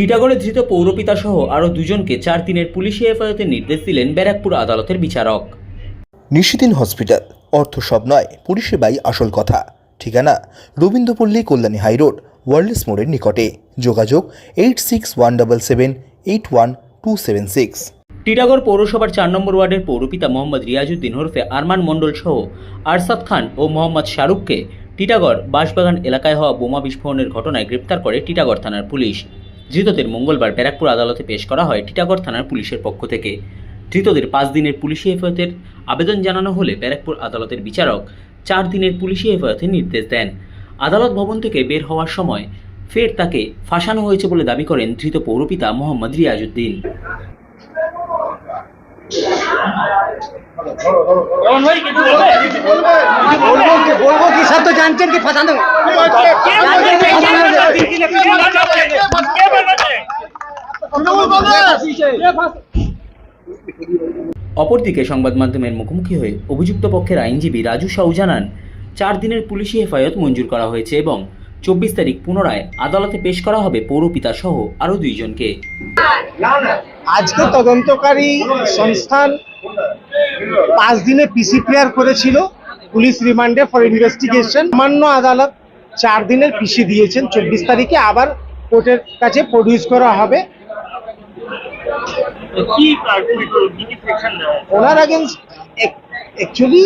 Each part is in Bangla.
টিটাগড়ে ধৃত পৌরপিতা সহ আরও দুজনকে চার দিনের পুলিশি হেফাজতের নির্দেশ দিলেন ব্যারাকপুর আদালতের বিচারক। নিশিদিন হসপিটাল অর্থ সব নয় পরিষেবাই আসল কথা। ঠিকানা রবীন্দ্রপল্লী কল্যাণী হাইরোড ওয়ার্ল্ডস মোড়ের নিকটে। যোগাযোগ eight six one double seven eight one two seven six. Titagarh পৌরসভার চার নম্বর ওয়ার্ডের পৌরপিতা মোহাম্মদ রিয়াজউদ্দিন ওরফে আরমান মণ্ডল সহ আরসাদ খান ও মোহাম্মদ শাহরুখকে টিটাগড় বাঁশবাগান এলাকায় হওয়া বোমা বিস্ফোরণের ঘটনায় গ্রেপ্তার করে টিটাগড় থানার পুলিশ। ধৃতদের মঙ্গলবার ব্যারাকপুর আদালতে পেশ করা হয় টিটাগড় থানার পুলিশের পক্ষ থেকে। ধৃতদের পাঁচ দিনের পুলিশি হেফাজতের আবেদন জানানো হলে ব্যারাকপুর আদালতের বিচারক চার দিনের পুলিশি হেফাজতের নির্দেশ দেন। আদালত ভবন থেকে বের হওয়ার সময় ফের তাকে ফাঁসানো হয়েছে বলে দাবি করেন ধৃত পৌরপিতা মোহাম্মদ রিয়াজউদ্দিন। বলব কি বলব কি সব তো জানছেন কি ফাঁসানো? অপরদিকে সংবাদ মাধ্যমের মুখোমুখি হয়ে অভিযুক্ত পক্ষের আইনজীবী রাজু সাউ জানান, চার দিনের পুলিশি হেফাজত মঞ্জুর করা হয়েছে এবং চব্বিশ তারিখ পুনরায় আদালতে পেশ করা হবে পৌরপিতা সহ আরও দুইজনকে। আজকে তদন্তকারী সংস্থান পাঁচ দিনে পিসি প্লেয়ার করেছিল, পুলিশ রিমান্ডে ফর ইনভেস্টিগেশন সামান্য আদালত চার দিনের পিসি দিয়েছেন, চব্বিশ তারিখে আবার কোর্টের কাছে প্রডিউস করা হবে। ওনার আগেনস্ট অ্যাকচুয়ালি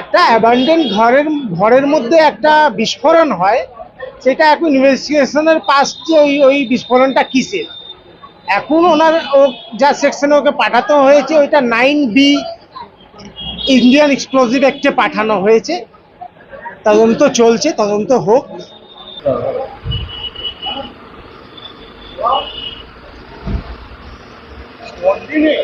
একটা অ্যাবান্ডেন ঘরের ঘরের মধ্যে একটা বিস্ফোরণ হয়। সেটা এখন ইনভেস্টিগেশনের পাশে ওই ওই বিস্ফোরণটা কিসের? এখন ওনার ও যা সেকশনে ওকে পাঠাতে হয়েছে, ওইটা নাইন বি ইন্ডিয়ান এক্সপ্লোজিভ অ্যাক্টে পাঠানো হয়েছে। তদন্ত চলছে, তদন্ত হোক। गाड़ी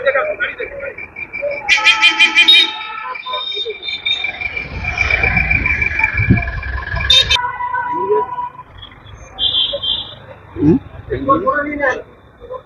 देखा गाड़ी देखा